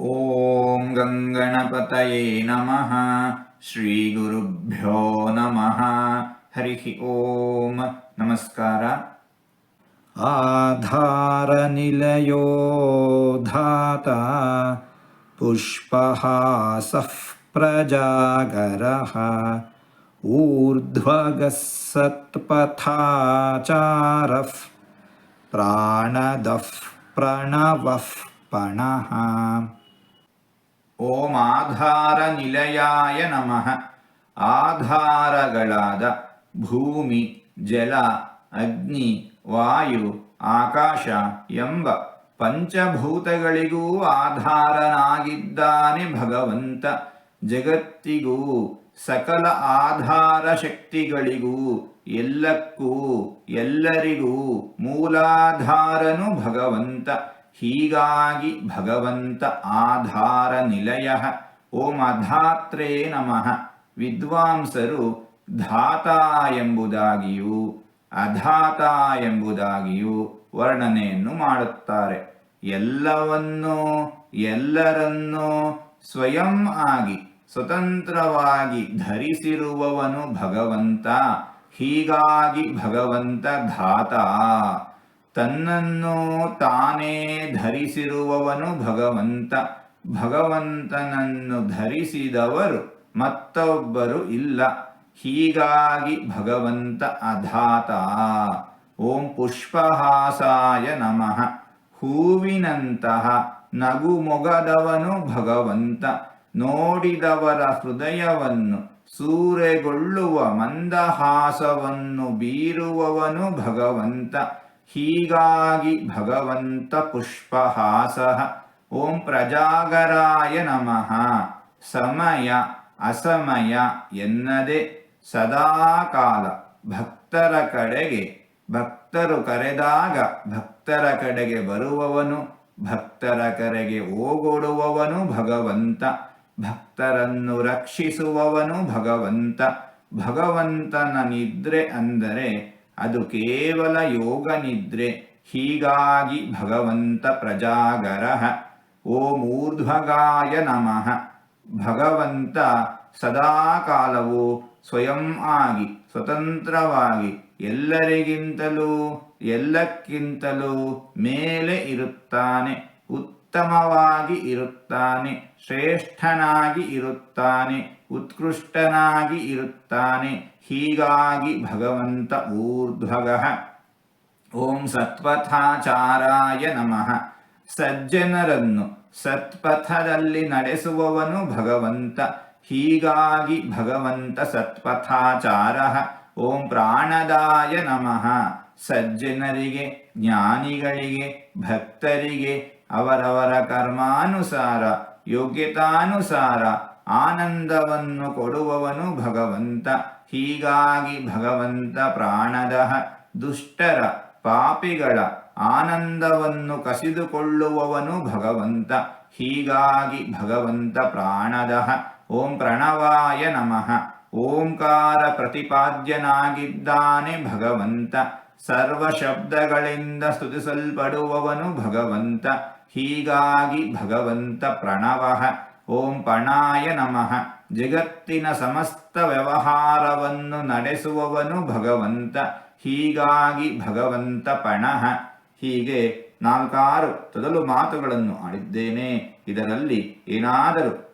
ॐ गङ्गणपतये नमः। श्रीगुरुभ्यो नमः। हरिः ॐ नमस्कार। आधारनिलयो धाता पुष्पहासः प्रजागरः ऊर्ध्वगः सत्पथाचारः प्राणदः प्रणवः पणः ಓಂ ಆಧಾರ ನಿಲಯಾಯ ನಮಃ. ಆಧಾರಗಳಾದ ಭೂಮಿ, ಜಲ, ಅಗ್ನಿ, ವಾಯು, ಆಕಾಶ ಎಂಬ ಪಂಚಭೂತಗಳಿಗೂ ಆಧಾರನಾಗಿದ್ದಾನೆ ಭಗವಂತ. ಜಗತ್ತಿಗೂ, ಸಕಲ ಆಧಾರ ಶಕ್ತಿಗಳಿಗೂ, ಎಲ್ಲಕ್ಕೂ, ಎಲ್ಲರಿಗೂ ಮೂಲಾಧಾರನು ಭಗವಂತ. ಹೀಗಾಗಿ ಭಗವಂತ ಆಧಾರ ನಿಲಯ ಓಂ ಅಧಾತ್ರೇ ನಮಃ. ವಿದ್ವಾಂಸರು ಧಾತ ಎಂಬುದಾಗಿಯೂ ಅಧಾತ ಎಂಬುದಾಗಿಯೂ ವರ್ಣನೆಯನ್ನು ಮಾಡುತ್ತಾರೆ. ಎಲ್ಲವನ್ನೂ, ಎಲ್ಲರನ್ನೂ ಸ್ವಯಂ ಆಗಿ, ಸ್ವತಂತ್ರವಾಗಿ ಧರಿಸಿರುವವನು ಭಗವಂತ. ಹೀಗಾಗಿ ಭಗವಂತ ಧಾತ. ತನ್ನನ್ನು ತಾನೇ ಧರಿಸಿರುವವನು ಭಗವಂತ. ಭಗವಂತನನ್ನು ಧರಿಸಿದವರು ಮತ್ತೊಬ್ಬರು ಇಲ್ಲ. ಹೀಗಾಗಿ ಭಗವಂತ ಅಧಾತ. ಓಂ ಪುಷ್ಪಹಾಸಾಯ ನಮಃ. ಹೂವಿನಂತಹ ನಗುಮೊಗದವನು ಭಗವಂತ. ನೋಡಿದವರ ಹೃದಯವನ್ನು, ಸೂರೆಗೊಳ್ಳುವ ಮಂದಹಾಸವನ್ನು ಬೀರುವವನು ಭಗವಂತ. ಹೀಗಾಗಿ ಭಗವಂತ ಪುಷ್ಪಹಾಸಃ. ಓಂ ಪ್ರಜಾಗರಾಯ ನಮಃ. ಸಮಯ, ಅಸಮಯ ಎನ್ನದೆ ಸದಾಕಾಲ ಭಕ್ತರ ಕಡೆಗೆ, ಭಕ್ತರು ಕರೆದಾಗ ಭಕ್ತರ ಕಡೆಗೆ ಬರುವವನು, ಭಕ್ತರ ಕರೆಗೆ ಓಗೊಡುವವನು ಭಗವಂತ, ಭಕ್ತರನ್ನು ರಕ್ಷಿಸುವವನು ಭಗವಂತ. ಭಗವಂತನ ನಿದ್ರೆ ಅಂದರೆ ಅದು ಕೇವಲ ಯೋಗ ನಿದ್ರೆ. ಹೀಗಾಗಿ ಭಗವಂತ ಪ್ರಜಾಗರ ಓಂ ಊರ್ಧ್ವಗಾಯ ನಮಃ. ಭಗವಂತ ಸದಾಕಾಲವು ಸ್ವಯಂ ಆಗಿ, ಸ್ವತಂತ್ರವಾಗಿ ಎಲ್ಲರಿಗಿಂತಲೂ, ಎಲ್ಲಕ್ಕಿಂತಲೂ ಮೇಲೆ ಇರುತ್ತಾನೆ. ಉತ್ತಮವಾಗಿ ಇರುತ್ತಾನೆ, ಶ್ರೇಷ್ಠನಾಗಿ ಇರುತ್ತಾನೆ, ಉತ್ಕೃಷ್ಟನಾಗಿ ಇರುತ್ತಾನೆ, ಹೀಗಾಗಿ ಭಗವಂತ ಊರ್ಧ್ವಗಃ. ಓಂ ಸತ್ಪಥಾಚಾರಾಯ ನಮಃ. ಸಜ್ಜನರನ್ನು ಸತ್ಪಥದಲ್ಲಿ ನಡೆಸುವವನು ಭಗವಂತ, ಹೀಗಾಗಿ ಭಗವಂತ ಸತ್ಪಥಾಚಾರ. ಓಂ ಪ್ರಾಣದಾಯ ನಮಃ. ಸಜ್ಜನರಿಗೆ, ಜ್ಞಾನಿಗಳಿಗೆ, ಭಕ್ತರಿಗೆ ಅವರವರ ಕರ್ಮಾನುಸಾರ, ಯೋಗ್ಯತಾನುಸಾರ ಆನಂದವನ್ನು ಕೊಡುವವನು ಭಗವಂತ. ಹೀಗಾಗಿ ಭಗವಂತ ಪ್ರಾಣದ ದುಷ್ಟರ, ಪಾಪಿಗಳ ಆನಂದವನ್ನು ಕಸಿದುಕೊಳ್ಳುವವನು ಭಗವಂತ. ಹೀಗಾಗಿ ಭಗವಂತ ಪ್ರಾಣದ ಓಂ ಪ್ರಣವಾಯ ನಮಃ. ಓಂಕಾರ ಪ್ರತಿಪಾದ್ಯನಾಗಿದ್ದಾನೆ ಭಗವಂತ. ಸರ್ವ ಶಬ್ದಗಳಿಂದ ಸ್ತುತಿಸಲ್ಪಡುವವನು ಭಗವಂತ. ಹೀಗಾಗಿ ಭಗವಂತ ಪ್ರಣವ. ಓಂ ಪಣಾಯ ನಮಃ. ಜಗತ್ತಿನ ಸಮಸ್ತ ವ್ಯವಹಾರವನ್ನು ನಡೆಸುವವನು ಭಗವಂತ. ಹೀಗಾಗಿ ಭಗವಂತ ಪಣಃ ಹೀಗೆ ನಾಲ್ಕಾರು ತೊದಲು ಮಾತುಗಳನ್ನು ಆಡಿದ್ದೇನೆ. ಇದರಲ್ಲಿ ಏನಾದರೂ